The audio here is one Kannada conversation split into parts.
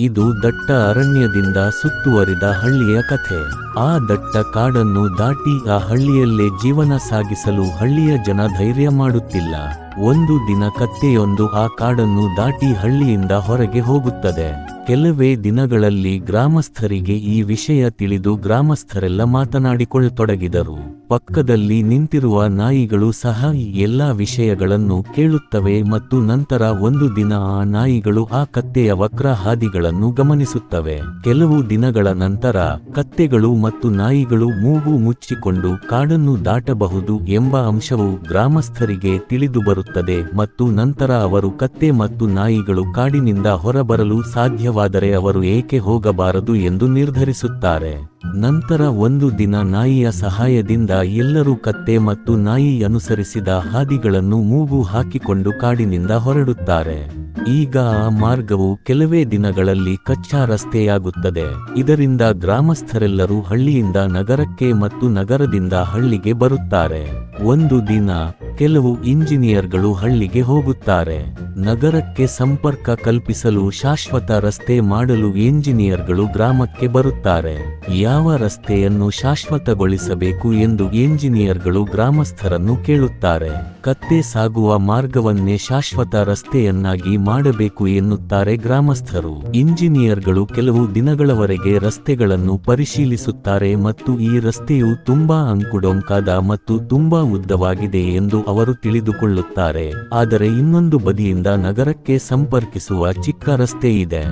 ಇದು ದಟ್ಟ ಅರಣ್ಯದಿಂದ ಸುತ್ತುವರಿದ ಹಳ್ಳಿಯ ಕಥೆ. ಆ ದಟ್ಟ ಕಾಡನ್ನು ದಾಟಿ ಆ ಹಳ್ಳಿಯಲ್ಲೇ ಜೀವನ ಸಾಗಿಸಲು ಹಳ್ಳಿಯ ಜನ ಧೈರ್ಯ ಮಾಡುತ್ತಿಲ್ಲ. ಒಂದು ದಿನ ಕತ್ತೆಯೊಂದು ಆ ಕಾಡನ್ನು ದಾಟಿ ಹಳ್ಳಿಯಿಂದ ಹೊರಗೆ ಹೋಗುತ್ತದೆ. ಕೆಲವೇ ದಿನಗಳಲ್ಲಿ ಗ್ರಾಮಸ್ಥರಿಗೆ ಈ ವಿಷಯ ತಿಳಿದು ಗ್ರಾಮಸ್ಥರೆಲ್ಲ ಮಾತನಾಡಿಕೊಳ್ಳತೊಡಗಿದರು ಪಕ್ಕದಲ್ಲಿ ನಿಂತಿರುವ ನಾಯಿಗಳು ಸಹ ಈ ಎಲ್ಲ ವಿಷಯಗಳನ್ನು ಕೇಳುತ್ತವೆ ಮತ್ತು ನಂತರ ಒಂದು ದಿನ ಆ ನಾಯಿಗಳು ಆ ಕತ್ತೆಯ ವಕ್ರ ಹಾದಿಗಳನ್ನು ಗಮನಿಸುತ್ತವೆ. ಕೆಲವು ದಿನಗಳ ನಂತರ ಕತ್ತೆಗಳು ಮತ್ತು ನಾಯಿಗಳು ಮೂಗು ಮುಚ್ಚಿಕೊಂಡು ಕಾಡನ್ನು ದಾಟಬಹುದು ಎಂಬ ಅಂಶವು ಗ್ರಾಮಸ್ಥರಿಗೆ ತಿಳಿದುಬರುತ್ತದೆ ಮತ್ತು ನಂತರ ಅವರು ಕತ್ತೆ ಮತ್ತು ನಾಯಿಗಳು ಕಾಡಿನಿಂದ ಹೊರಬರಲು ಸಾಧ್ಯವಾದರೆ ಅವರು ಏಕೆ ಹೋಗಬಾರದು ಎಂದು ನಿರ್ಧರಿಸುತ್ತಾರೆ. ನಂತರ ಒಂದು ದಿನ ನಾಯಿಯ ಸಹಾಯದಿಂದ ಎಲ್ಲರೂ ಕತ್ತೆ ಮತ್ತು ನಾಯಿ ಅನುಸರಿಸಿದ ಹಾದಿಗಳನ್ನು ಮೂಗು ಹಾಕಿಕೊಂಡು ಕಾಡಿನಿಂದ ಹೊರಡುತ್ತಾರೆ. ಈಗ ಆ ಮಾರ್ಗವು ಕೆಲವೇ ದಿನಗಳಲ್ಲಿ ಕಚ್ಚಾ ರಸ್ತೆಯಾಗುತ್ತದೆ. ಇದರಿಂದ ಗ್ರಾಮಸ್ಥರೆಲ್ಲರೂ ಹಳ್ಳಿಯಿಂದ ನಗರಕ್ಕೆ ಮತ್ತು ನಗರದಿಂದ ಹಳ್ಳಿಗೆ ಬರುತ್ತಾರೆ. ಒಂದು ದಿನ ಕೆಲವು ಇಂಜಿನಿಯರ್ಗಳು ಹಳ್ಳಿಗೆ ಹೋಗುತ್ತಾರೆ. ನಗರಕ್ಕೆ ಸಂಪರ್ಕ ಕಲ್ಪಿಸಲು ಶಾಶ್ವತ ರಸ್ತೆ ಮಾಡಲು ಇಂಜಿನಿಯರ್ಗಳು ಗ್ರಾಮಕ್ಕೆ ಬರುತ್ತಾರೆ. ಯಾವ ರಸ್ತೆಯನ್ನು ಶಾಶ್ವತಗೊಳಿಸಬೇಕು ಎಂದು ಇಂಜಿನಿಯರ್ಗಳು ಗ್ರಾಮಸ್ಥರನ್ನು ಕೇಳುತ್ತಾರೆ. ಕತ್ತೆ ಸಾಗುವ ಮಾರ್ಗವನ್ನೇ ಶಾಶ್ವತ ರಸ್ತೆಯನ್ನಾಗಿ ಮಾಡಬೇಕು ಎನ್ನುತ್ತಾರೆ ಗ್ರಾಮಸ್ಥರು. ಇಂಜಿನಿಯರ್ಗಳು ಕೆಲವು ದಿನಗಳವರೆಗೆ ರಸ್ತೆಗಳನ್ನು ಪರಿಶೀಲಿಸುತ್ತಾರೆ ಮತ್ತು ಈ ರಸ್ತೆಯು ತುಂಬಾ ಅಂಕುಡೊಂಕಾದ ಮತ್ತು ತುಂಬಾ ಉದ್ದವಾಗಿದೆ ಎಂದು ಅವರು ತಿಳಿದುಕೊಳ್ಳುತ್ತಾರೆ. ಆದರೆ ಇನ್ನೊಂದು ಬದಿಯಿಂದ ನಗರಕ್ಕೆ ಸಂಪರ್ಕಿಸುವ ಚಿಕ್ಕ ರಸ್ತೆ ಇದೆ.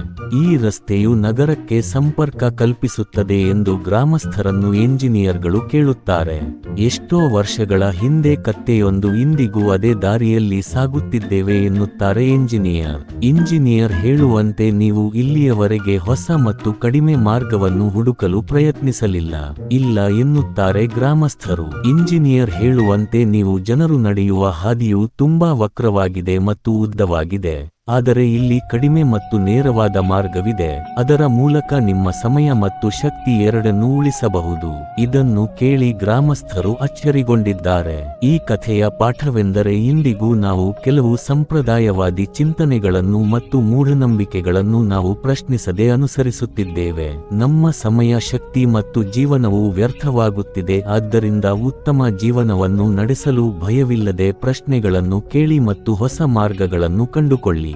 ಈ ರಸ್ತೆಯು ನಗರಕ್ಕೆ ಸಂಪರ್ಕ ಕಲ್ಪಿಸುತ್ತದೆ ಎಂದು ಗ್ರಾಮಸ್ಥರನ್ನು ಎಂಜಿನಿಯರ್ಗಳು ಕೇಳುತ್ತಾರೆ. ಎಷ್ಟೋ ವರ್ಷಗಳ ಹಿಂದೆ ಕತ್ತೆಯೊಂದು ಇಂದಿಗೂ ಅದೇ ದಾರಿಯಲ್ಲಿ ಸಾಗುತ್ತಿದ್ದೇವೆ ಎನ್ನುತ್ತಾರೆ ಎಂಜಿನಿಯರ್. ಇಂಜಿನಿಯರ್ ಹೇಳುವಂತೆ ನೀವು ಇಲ್ಲಿಯವರೆಗೆ ಹೊಸ ಮತ್ತು ಕಡಿಮೆ ಮಾರ್ಗವನ್ನು ಹುಡುಕಲು ಪ್ರಯತ್ನಿಸಲಿಲ್ಲ. ಇಲ್ಲ ಎನ್ನುತ್ತಾರೆ ಗ್ರಾಮಸ್ಥರು. ಇಂಜಿನಿಯರ್ ಹೇಳುವಂತೆ ನೀವು ಜನರು ನಡೆಯುವ ಹಾದಿಯು ತುಂಬಾ ವಕ್ರವಾಗಿದೆ ಮತ್ತು ಉದ್ದವಾಗಿದೆ. ಆದರೆ ಇಲ್ಲಿ ಕಡಿಮೆ ಮತ್ತು ನೇರವಾದ ಮಾರ್ಗವಿದೆ. ಅದರ ಮೂಲಕ ನಿಮ್ಮ ಸಮಯ ಮತ್ತು ಶಕ್ತಿ ಎರಡನ್ನೂ ಉಳಿಸಬಹುದು. ಇದನ್ನು ಕೇಳಿ ಗ್ರಾಮಸ್ಥರು ಅಚ್ಚರಿಗೊಂಡಿದ್ದಾರೆ. ಈ ಕಥೆಯ ಪಾಠವೆಂದರೆ ಇಂದಿಗೂ ನಾವು ಕೆಲವು ಸಂಪ್ರದಾಯವಾದಿ ಚಿಂತನೆಗಳನ್ನು ಮತ್ತು ಮೂಢನಂಬಿಕೆಗಳನ್ನು ನಾವು ಪ್ರಶ್ನಿಸದೆ ಅನುಸರಿಸುತ್ತಿದ್ದೇವೆ. ನಮ್ಮ ಸಮಯ, ಶಕ್ತಿ ಮತ್ತು ಜೀವನವು ವ್ಯರ್ಥವಾಗುತ್ತಿದೆ. ಆದ್ದರಿಂದ ಉತ್ತಮ ಜೀವನವನ್ನು ನಡೆಸಲು ಭಯವಿಲ್ಲದೆ ಪ್ರಶ್ನೆಗಳನ್ನು ಕೇಳಿ ಮತ್ತು ಹೊಸ ಮಾರ್ಗಗಳನ್ನು ಕಂಡುಕೊಳ್ಳಿ.